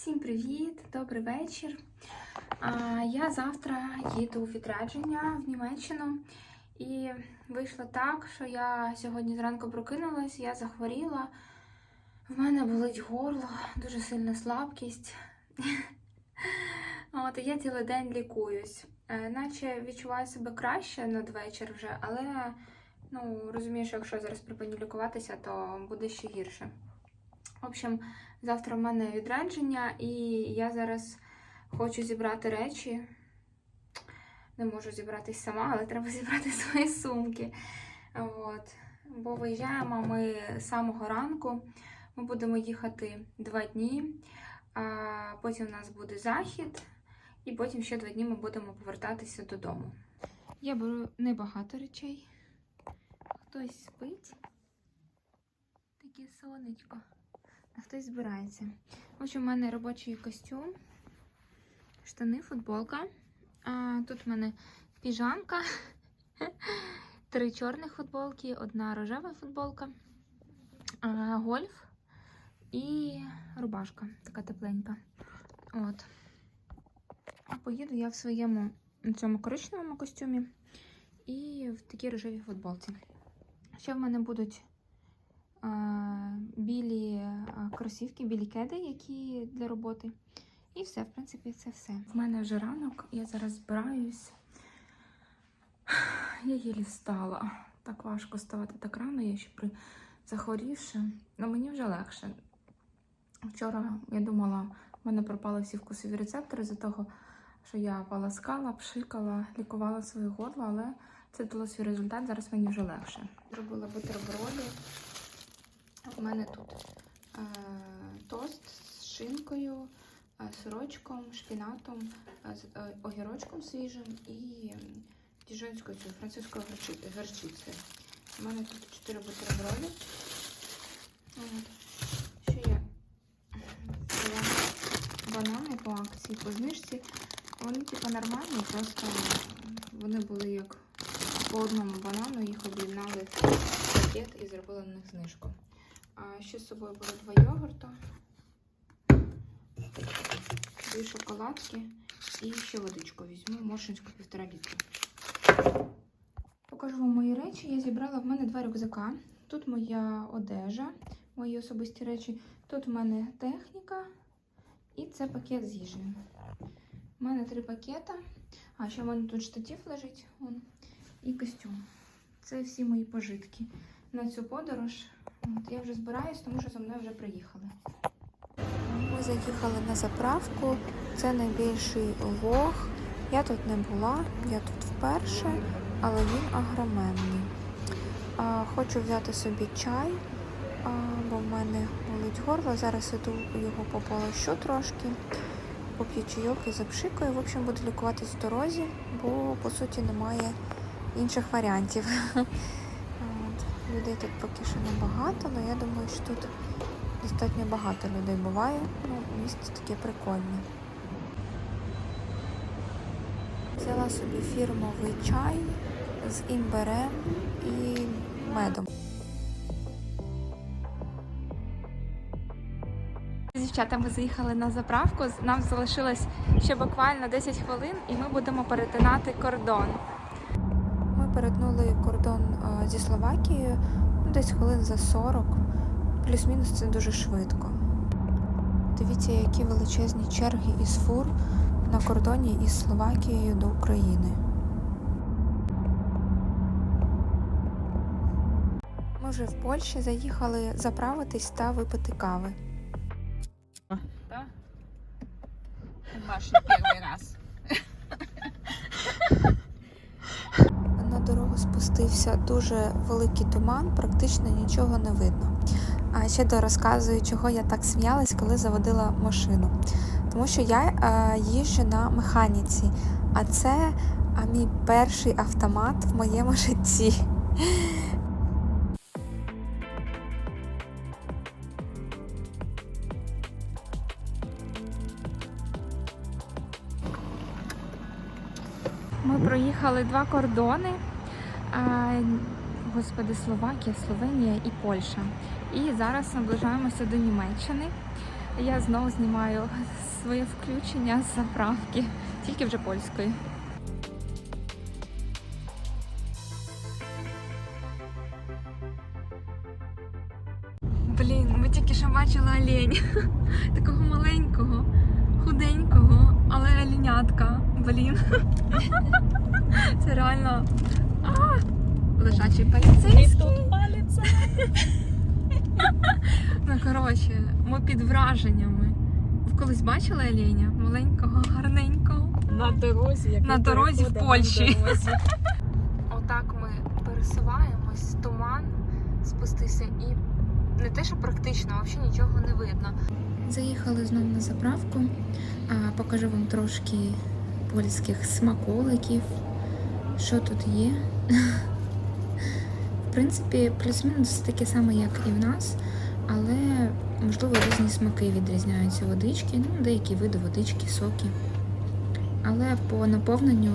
Всім привіт, добрий вечір. Я завтра їду у відрядження в Німеччину. І вийшло так, що я сьогодні зранку прокинулась, я захворіла. В мене болить горло, дуже сильна слабкість. От, я цілий день лікуюсь. Е, Наче відчуваю себе краще надвечір вже, але ну, розумію, що якщо зараз припиню лікуватися, то буде ще гірше. В общем, завтра в мене відрядження, і я зараз хочу зібрати речі. Не можу зібратись сама, але треба зібрати свої сумки. От. Бо виїжджаємо ми з самого ранку. Ми будемо їхати два дні, а потім у нас буде захід, і потім ще два дні ми будемо повертатися додому. Я беру небагато речей. Хтось спить. Таке сонечко. Хтось збирається. В общем, у мене робочий костюм, штани, футболка. А, тут в мене піжамка, три чорних футболки, одна рожева футболка, а, гольф і рубашка, така тепленька. От. А поїду я в своєму цьому коричневому костюмі і в такій рожевій футболці. Ще в мене будуть білі кросівки, білі кеди, які для роботи. І все, в принципі, це все. В мене вже ранок, я зараз збираюсь. Я їлі встала. Так важко вставати так рано, я ще при захворівши. Ну мені вже легше. Вчора я думала, в мене пропали всі вкусові рецептори з-за того, що я полоскала, пшикала, лікувала своє горло, але це дало свій результат, зараз мені вже легше. Зробила бутерброди. У мене тут е, тост з шинкою, е, сирочком, шпінатом, е, е, огірочком свіжим і діжонською французькою горчи- горчицею. У мене тут 4 бутерброди. От. Ще є банани по акції, по знижці. Вони типу нормальні, просто вони були як по одному банану, їх об'єднали в пакет і зробили на них знижку. Ще з собою беру два йогурта, дві шоколадки і ще водичку візьму, моршинську півтора літра. Покажу вам мої речі. Я зібрала в мене два рюкзака. Тут моя одежа, мої особисті речі. Тут в мене техніка і це пакет з їжею. У мене три пакета. А ще в мене тут штатив лежить вон, і костюм. Це всі мої пожитки на цю подорож. От, я вже збираюсь, тому що за мною вже приїхали. Ми заїхали на заправку. Це найбільший лог. Я тут не була, я тут вперше, але він огроменний. А, хочу взяти собі чай, а, бо в мене болить горло. Зараз іду його пополощу трошки, поп'ю чайок і запшикаю. В общем, буду лікуватись в дорозі, бо по суті немає інших варіантів. Людей тут поки що небагато, але я думаю, що тут достатньо багато людей буває. Ну, місце таке прикольне. Взяла собі фірмовий чай з імбирем і медом. Дівчата, ми заїхали на заправку. Нам залишилось ще буквально 10 хвилин, і ми будемо перетинати кордон. Перетнули кордон е, зі Словакією ну, десь хвилин за 40. Плюс-мінус це дуже швидко. Дивіться, які величезні черги із фур на кордоні із Словакією до України. Ми вже в Польщі заїхали заправитись та випити кави. Не раз. На дорогу спустився дуже великий туман, практично нічого не видно. А ще до розказую, чого я так сміялась, коли заводила машину. Тому що я е, їжджу на механіці, а це мій перший автомат в моєму житті. Ми проїхали два кордони. А, господи, Словакія, Словенія і Польща. І зараз наближаємося до Німеччини. Я знову знімаю своє включення з заправки, тільки вже польською. Блін, ми тільки що бачили олень. Такого маленького, худенького, але оленятка. Блін. Це реально лежачий поліцейський. палиться. Ну, коротше, ми під враженнями. Ви колись бачили оленя? Маленького, гарненького. На дорозі, як На дорозі в Польщі. дорозі. Отак ми пересуваємось, туман спустився і не те, що практично, а взагалі нічого не видно. Заїхали знову на заправку, а покажу вам трошки польських смаколиків. Що тут є? В принципі, плюс-мінус таке саме, як і в нас, але можливо різні смаки відрізняються водички, ну, деякі види водички, соки. Але по наповненню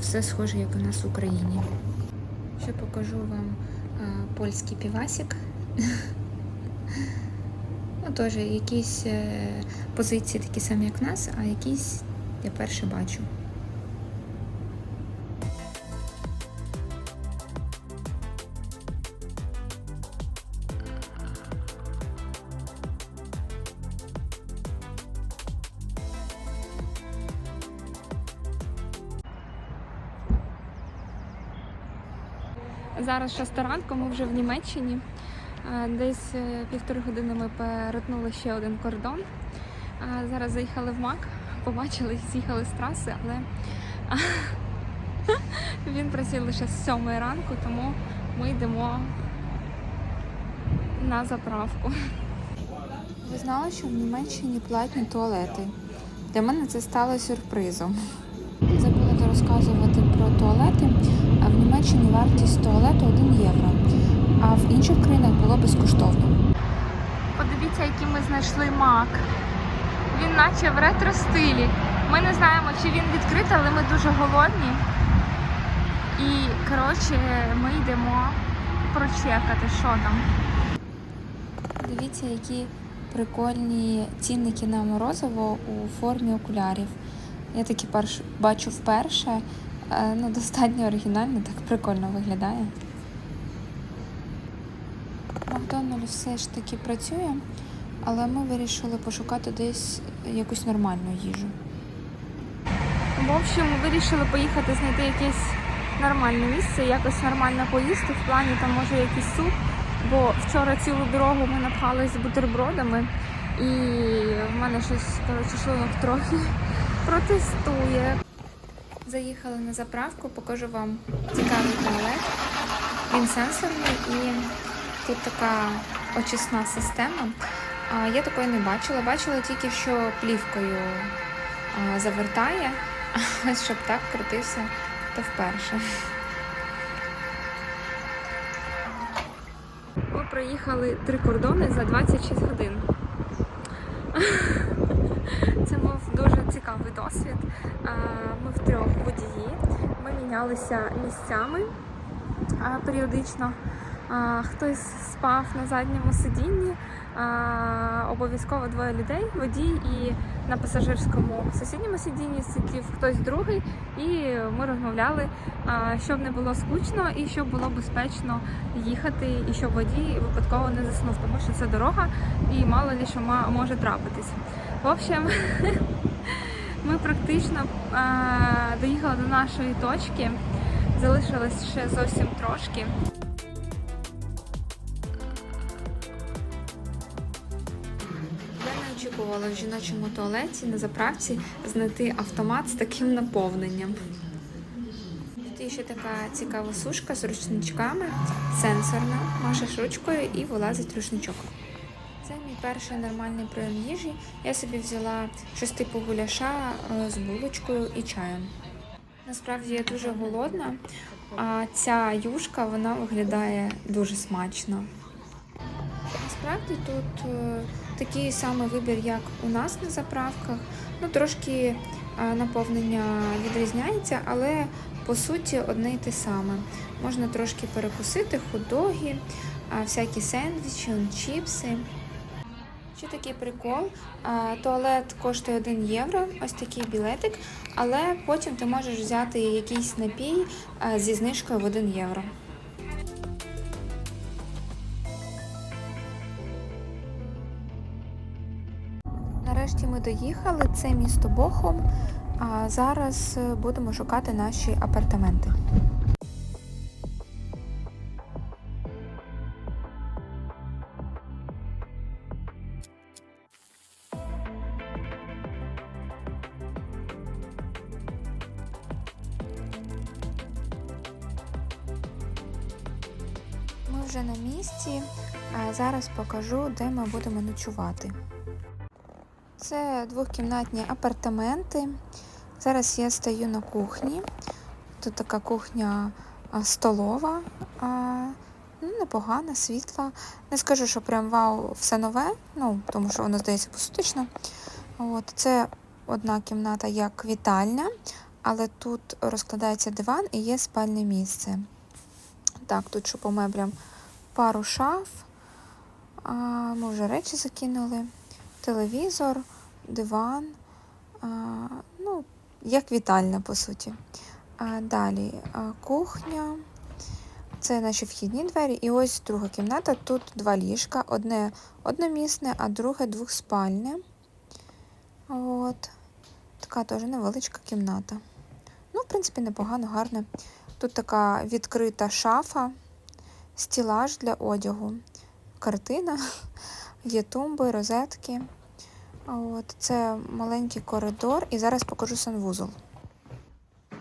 все схоже, як у нас в Україні. Ще покажу вам а, польський півасік. Ну, теж якісь е, позиції такі самі, як в нас, а якісь я перше бачу. Зараз шоста ранку, ми вже в Німеччині. Е, Десь е, півтори години ми перетнули ще один кордон. Е, Зараз заїхали в МАК, побачили, з'їхали з траси, але він працює лише з сьомої ранку, тому ми йдемо на заправку. Ви знали, що в Німеччині платні туалети? Для мене це стало сюрпризом. Забула розказувати про туалети. Німеччині вартість туалету 1 євро, а в інших країнах було безкоштовно. Подивіться, який ми знайшли мак. Він наче в ретро стилі. Ми не знаємо, чи він відкритий, але ми дуже голодні. І, коротше, ми йдемо прочекати, що там. Дивіться, які прикольні цінники на морозиво у формі окулярів. Я такі перш... бачу вперше. Е, Ну, достатньо оригінально, так прикольно виглядає. Макдональдс все ж таки працює, але ми вирішили пошукати десь якусь нормальну їжу. В общем, вирішили поїхати знайти якесь нормальне місце, якось нормально поїсти. В плані там може якийсь суп. Бо вчора цілу дорогу ми напхались бутербродами, і в мене щось коротше шлунок трохи протестує. Заїхали на заправку, покажу вам цікавий туалет. Він сенсорний і тут така очисна система. Я такої не бачила. Бачила тільки, що плівкою завертає, щоб так крутився, то вперше. Ми проїхали три кордони за 26 годин. Цікавий досвід. Ми втрьох водії. Ми мінялися місцями періодично. Хтось спав на задньому сидінні, обов'язково двоє людей, водій і на пасажирському сусідньому сидінні сидів хтось другий, і ми розмовляли, щоб не було скучно і щоб було безпечно їхати, і щоб водій випадково не заснув, тому що це дорога і мало ли що може трапитись. В общем, ми практично а, доїхали до нашої точки, залишилось ще зовсім трошки. Я не очікувала в жіночому туалеті на заправці знайти автомат з таким наповненням. Тут є ще така цікава сушка з рушничками, сенсорна, машеш ручкою і вилазить рушничок. Перший нормальний прийом їжі. Я собі взяла щось типу гуляша е, з булочкою і чаєм. Насправді я дуже голодна, а ця юшка вона виглядає дуже смачно. Насправді тут е, такий самий вибір, як у нас на заправках. Ну, трошки е, наповнення відрізняється, але по суті одне й те саме. Можна трошки перекусити хот-доги, всякі сендвічі, чіпси. Ще такий прикол. Туалет коштує 1 євро, ось такий білетик, але потім ти можеш взяти якийсь напій зі знижкою в 1 євро. Нарешті ми доїхали. Це місто Бохум. А зараз е, будемо шукати наші апартаменти. Вже на місці. А зараз покажу, де ми будемо ночувати. Це двохкімнатні апартаменти. Зараз я стою на кухні. Тут така кухня столова, ну, непогана, світла. Не скажу, що прям вау, все нове, ну, тому що воно здається посуточно. От, це одна кімната як вітальня, але тут розкладається диван і є спальне місце. Так, тут що по меблям пару шаф. Ми вже речі закинули. Телевізор, диван. Ну, як вітальня, по суті. Далі кухня. Це наші вхідні двері. І ось друга кімната. Тут два ліжка. Одне одномісне, а друге двохспальне. От. Така теж невеличка кімната. Ну, в принципі, непогано, гарно. Тут така відкрита шафа, стілаж для одягу, картина, є тумби, розетки. От, це маленький коридор, і зараз покажу санвузол.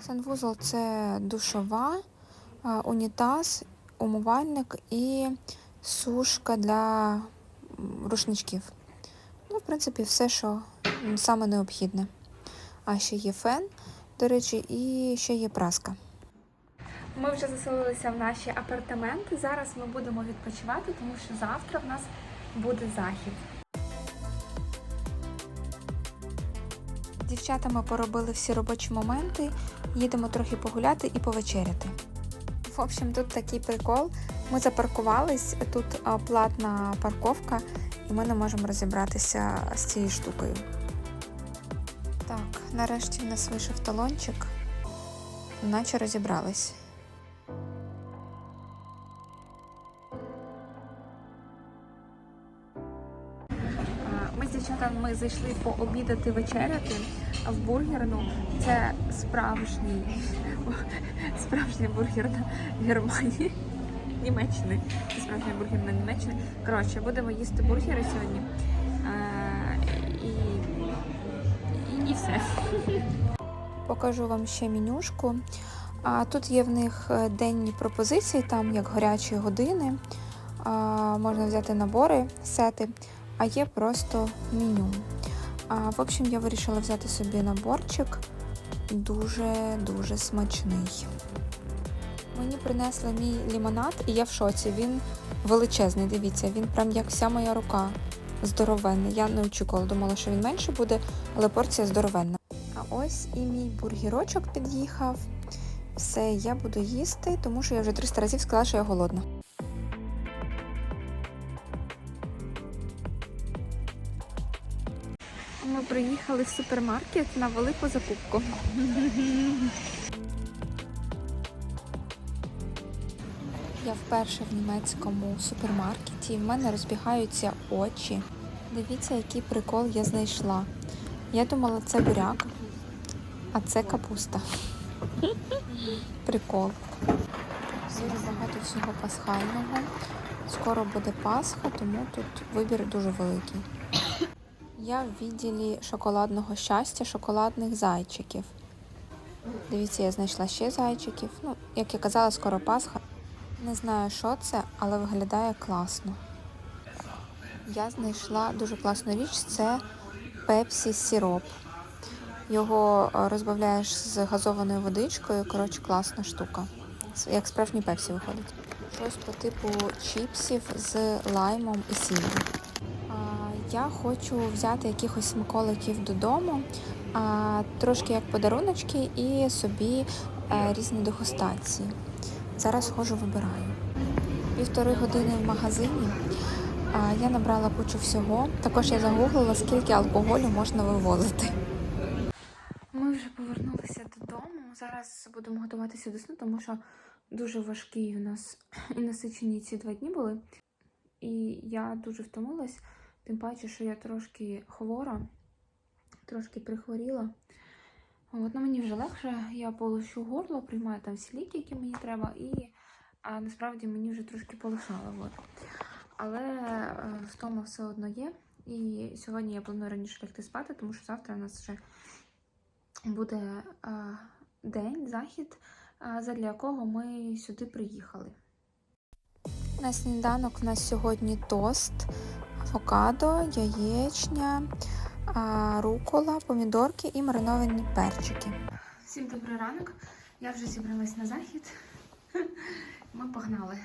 Санвузол це душова, унітаз, умивальник і сушка для рушничків. Ну, в принципі, все, що саме необхідне. А ще є фен, до речі, і ще є праска. Ми вже заселилися в наші апартаменти. Зараз ми будемо відпочивати, тому що завтра в нас буде захід. Дівчатами поробили всі робочі моменти. Їдемо трохи погуляти і повечеряти. В общем, тут такий прикол. Ми запаркувались, тут платна парковка, і ми не можемо розібратися з цією штукою. Так, нарешті в нас вийшов талончик, наче розібрались. Дівчатами зайшли пообідати вечеряти в бургерну. Це справжній бургер на Германії. Німеччини. Це справжній бургер на Німеччини. Коротше, будемо їсти бургери сьогодні. Е, і, і, і все. Покажу вам ще менюшку. А тут є в них е, денні пропозиції, там як гарячі години. А, можна взяти набори, сети, а є просто меню. А, в общем, я вирішила взяти собі наборчик. Дуже-дуже смачний. Мені принесли мій лімонад, і я в шоці. Він величезний, дивіться, він прям як вся моя рука. Здоровенний. Я не очікувала, думала, що він менше буде, але порція здоровенна. А ось і мій бургірочок під'їхав. Все, я буду їсти, тому що я вже 300 разів сказала, що я голодна. Ми приїхали в супермаркет на велику закупку. Я вперше в німецькому супермаркеті. В мене розбігаються очі. Дивіться, який прикол я знайшла. Я думала, це буряк, а це капуста. Прикол. Дуже багато всього пасхального. Скоро буде Пасха, тому тут вибір дуже великий. Я в відділі шоколадного щастя, шоколадних зайчиків. Дивіться, я знайшла ще зайчиків. Ну, як я казала, скоро Пасха. Не знаю, що це, але виглядає класно. Я знайшла дуже класну річ це пепсі сироп. Його е, розбавляєш з газованою водичкою. Коротше, класна штука. Як справжній пепсі виходить. Щось по типу чіпсів з лаймом і сіллю. Я хочу взяти якихось смаколиків додому, трошки як подаруночки і собі е, різні дегустації. Зараз ходжу, вибираю. Півтори години в магазині. Я набрала кучу всього. Також я загуглила, скільки алкоголю можна вивозити. Ми вже повернулися додому. Зараз будемо готуватися до сну, тому що дуже важкі у нас і насичені ці два дні були. І я дуже втомилась, тим паче, що я трошки хвора, трошки прихворіла. От, ну, мені вже легше, я полощу горло, приймаю там всі ліки, які мені треба, і а, насправді мені вже трошки полишало. От. Але е, втома все одно є. І сьогодні я планую раніше лягти спати, тому що завтра у нас вже буде е, день, захід, е, задля якого ми сюди приїхали. На сніданок у нас сьогодні тост, авокадо, яєчня, рукола, помідорки і мариновані перчики. Всім добрий ранок. Я вже зібралась на захід. Ми погнали.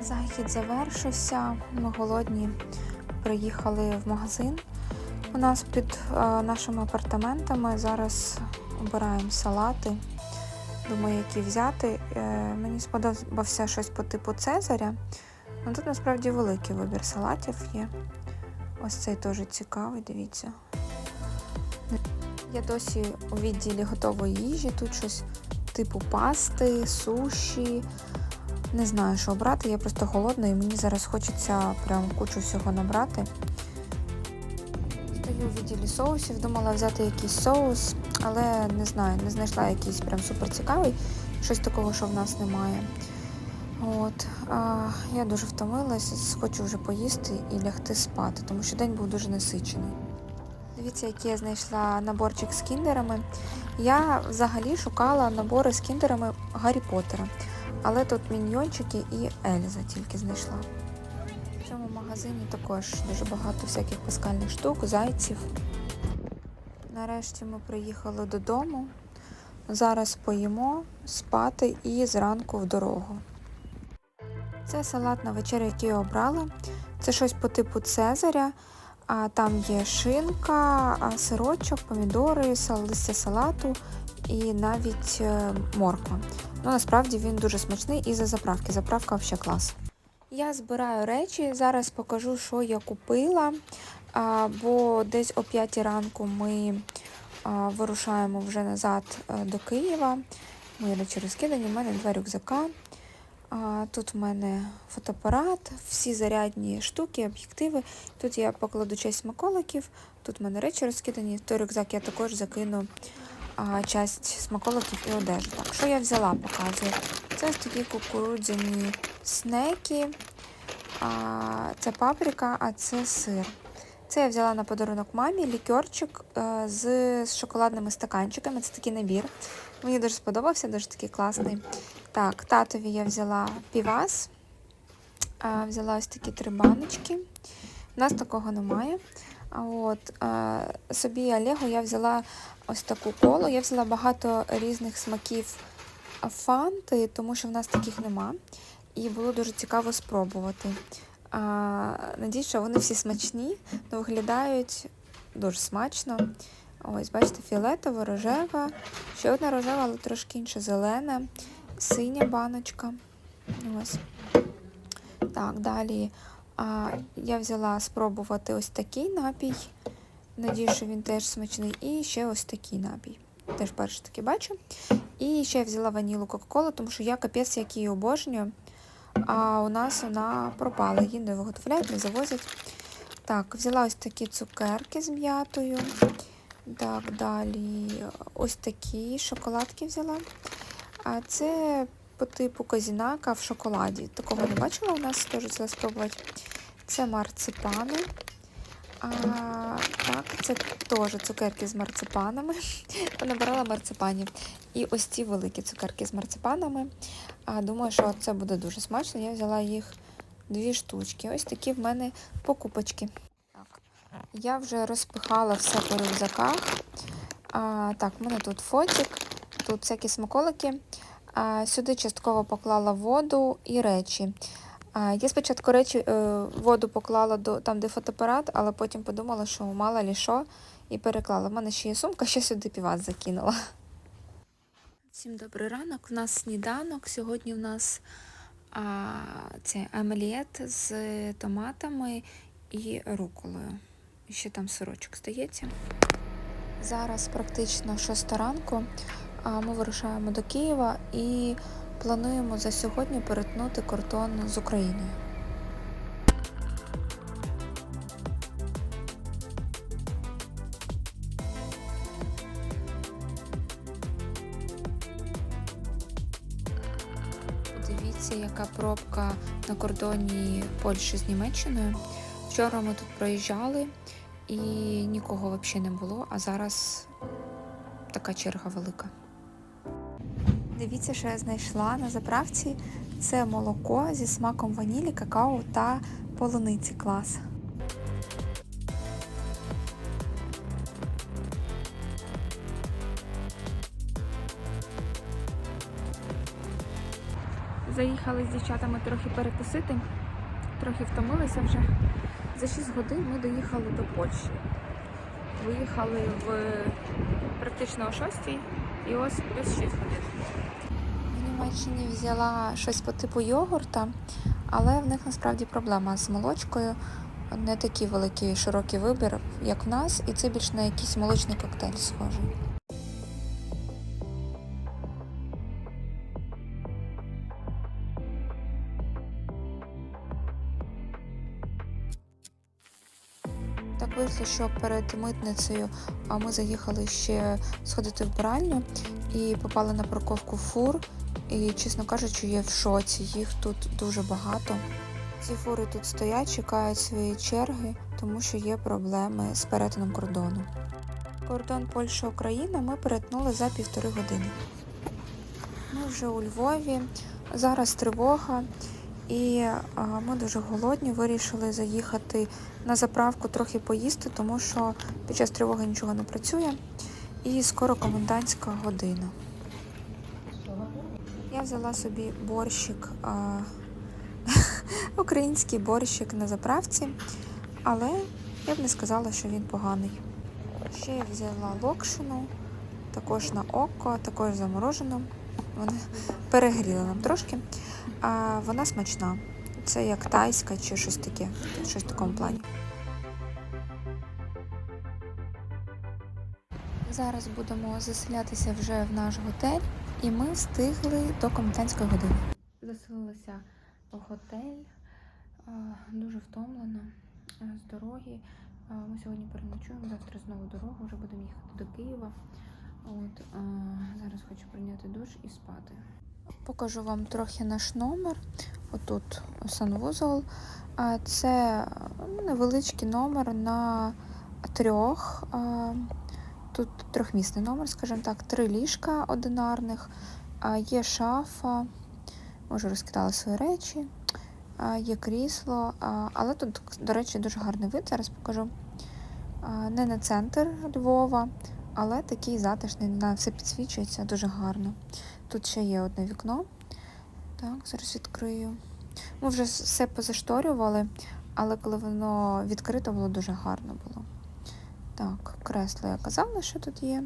Захід завершився. Ми голодні приїхали в магазин. У нас під нашими апартаментами зараз обираємо салати. Думаю, які взяти. Е, мені сподобався щось по типу Цезаря. Ну, тут насправді великий вибір салатів є. Ось цей теж цікавий, дивіться. Я досі у відділі готової їжі. Тут щось типу пасти, суші. Не знаю, що обрати, я просто голодна і мені зараз хочеться прям кучу всього набрати. Стою у відділі соусів, думала взяти якийсь соус, але не знаю, не знайшла якийсь прям супер цікавий, щось такого, що в нас немає. От, а, я дуже втомилась, хочу вже поїсти і лягти спати, тому що день був дуже насичений. Дивіться, який я знайшла наборчик з кіндерами. Я взагалі шукала набори з кіндерами Гаррі Поттера. Але тут міньйончики і Ельза тільки знайшла. В цьому магазині також дуже багато всяких паскальних штук, зайців. Нарешті ми приїхали додому. Зараз поїмо, спати і зранку в дорогу. Це салат на вечерю, який я обрала. Це щось по типу Цезаря. А там є шинка, сирочок, помідори, листя салату і навіть е, морква. Ну, насправді він дуже смачний і за заправки. Заправка взагалі клас. Я збираю речі, зараз покажу, що я купила. Бо десь о 5 ранку ми вирушаємо вже назад е, до Києва. Мої речі розкидані, в мене два рюкзака. Тут в мене фотоапарат, всі зарядні штуки, об'єктиви. Тут я покладу часть смаколиків, тут в мене речі розкидані. Той рюкзак я також закину а, часть смаколиків і одежу. Так, що я взяла, показую. Це ось такі кукурудзяні снеки, це паприка, а це сир. Це я взяла на подарунок мамі лікерчик е, з, шоколадними стаканчиками. Це такий набір. Мені дуже сподобався, дуже такий класний. Так, татові я взяла півас, взяла ось такі три баночки. У нас такого немає. От собі Олегу я взяла ось таку колу. Я взяла багато різних смаків фанти, тому що в нас таких нема. І було дуже цікаво спробувати. Надіюсь, що вони всі смачні, але виглядають дуже смачно. Ось, бачите, фіолетова, рожева, ще одна рожева, але трошки інша зелена, синя баночка. Ось. Так, далі а, я взяла спробувати ось такий напій. Надію, що він теж смачний. І ще ось такий напій. Теж перший такий бачу. І ще я взяла ванілу Кока-Колу, тому що я капець, як її обожнюю. А у нас вона пропала. Її не виготовляють, не завозять. Так, взяла ось такі цукерки з м'ятою. Так, далі ось такі шоколадки взяла. А це по типу козінака в шоколаді. Такого не бачила у нас, теж взяла спробувати. Це марципани. А, так, це теж цукерки з марципанами. Понабирала марципанів. І ось ці великі цукерки з марципанами. А, думаю, що це буде дуже смачно. Я взяла їх дві штучки. Ось такі в мене покупочки. Так. Я вже розпихала все по рюкзаках. А, так, в мене тут фотик, тут всякі смаколики. А, сюди частково поклала воду і речі. А, я спочатку речі, е, воду поклала до, там, де фотоапарат, але потім подумала, що мало лі що, і переклала. В мене ще є сумка, ще сюди півас закинула. Всім добрий ранок. У нас сніданок. Сьогодні у нас а, це омлет з томатами і руколою. Ще там сирочок здається. Зараз практично 6 ранку. а Ми вирушаємо до Києва і плануємо за сьогодні перетнути кордон з Україною. Яка на кордоні Польщі з Німеччиною. Вчора ми тут проїжджали і нікого взагалі не було, а зараз така черга велика. Дивіться, що я знайшла на заправці. Це молоко зі смаком ванілі, какао та полуниці. Клас. Заїхали з дівчатами трохи перекусити, трохи втомилися вже. За 6 годин ми доїхали до Польщі. Виїхали в практично о 6 і ось плюс 6 годин. В Німеччині взяла щось по типу йогурта, але в них насправді проблема з молочкою. Не такий великий широкий вибір, як в нас, і це більш на якийсь молочний коктейль схожий. Що перед митницею а ми заїхали ще сходити в вбиральню і попали на парковку фур. І, чесно кажучи, я в шоці. Їх тут дуже багато. Ці фури тут стоять, чекають своєї черги, тому що є проблеми з перетином кордону. Кордон Польща-Україна ми перетнули за півтори години. Ми вже у Львові. Зараз тривога, і ми дуже голодні. Вирішили заїхати на заправку трохи поїсти, тому що під час тривоги нічого не працює. І скоро комендантська година. Я взяла собі борщик, український борщик на заправці, але я б не сказала, що він поганий. Ще я взяла локшину, також на око, також заморожену. Вони перегріли нам трошки. А вона смачна. Це як тайська чи щось таке, щось в такому плані. Зараз будемо заселятися вже в наш готель, і ми встигли до комендантської години. Заселилася в готель, дуже втомлена з дороги. Ми сьогодні переночуємо, завтра знову дорога, вже будемо їхати до Києва. От, зараз хочу прийняти душ і спати. Покажу вам трохи наш номер. Отут санвузол. Це ну, невеличкий номер на трьох. Тут трьохмісний номер, скажімо так, три ліжка одинарних, є шафа, можу розкидала свої речі, є крісло, але тут, до речі, дуже гарний вид, зараз покажу. Не на центр Львова, але такий затишний, на все підсвічується дуже гарно. Тут ще є одне вікно. Так, зараз відкрию. Ми вже все позашторювали, але коли воно відкрито, було дуже гарно було. Так, кресло я казала, що тут є.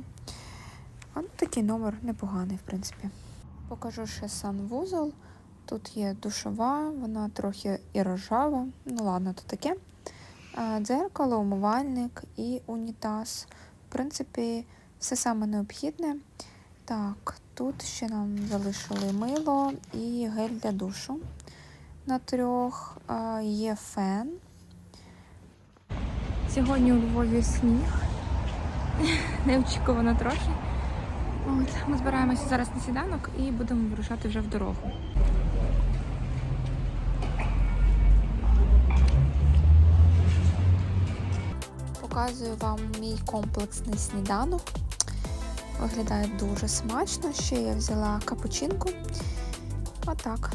А ну, такий номер непоганий, в принципі. Покажу ще санвузол. Тут є душова, вона трохи і рожава. Ну, ладно, то таке. Дзеркало, умивальник і унітаз. В принципі, все саме необхідне. Так, тут ще нам залишили мило і гель для душу на трьох. Є фен. Сьогодні у Львові сніг. Неочікувано трохи. От, ми збираємося зараз на сніданок і будемо вирушати вже в дорогу. Показую вам мій комплексний сніданок. Виглядає дуже смачно. Ще я взяла капучинку. Отак.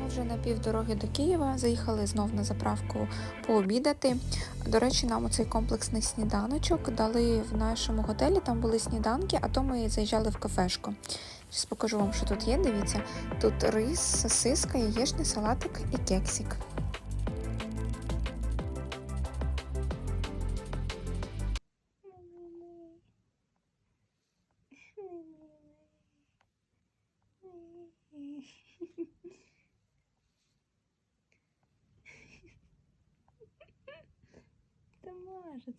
Ми вже на півдороги до Києва. Заїхали знов на заправку пообідати. До речі, нам оцей комплексний сніданочок дали в нашому готелі. Там були сніданки, а то ми заїжджали в кафешку. Зараз покажу вам, що тут є. Дивіться, тут рис, сосиска, яєчний салатик і кексик. Тамажец.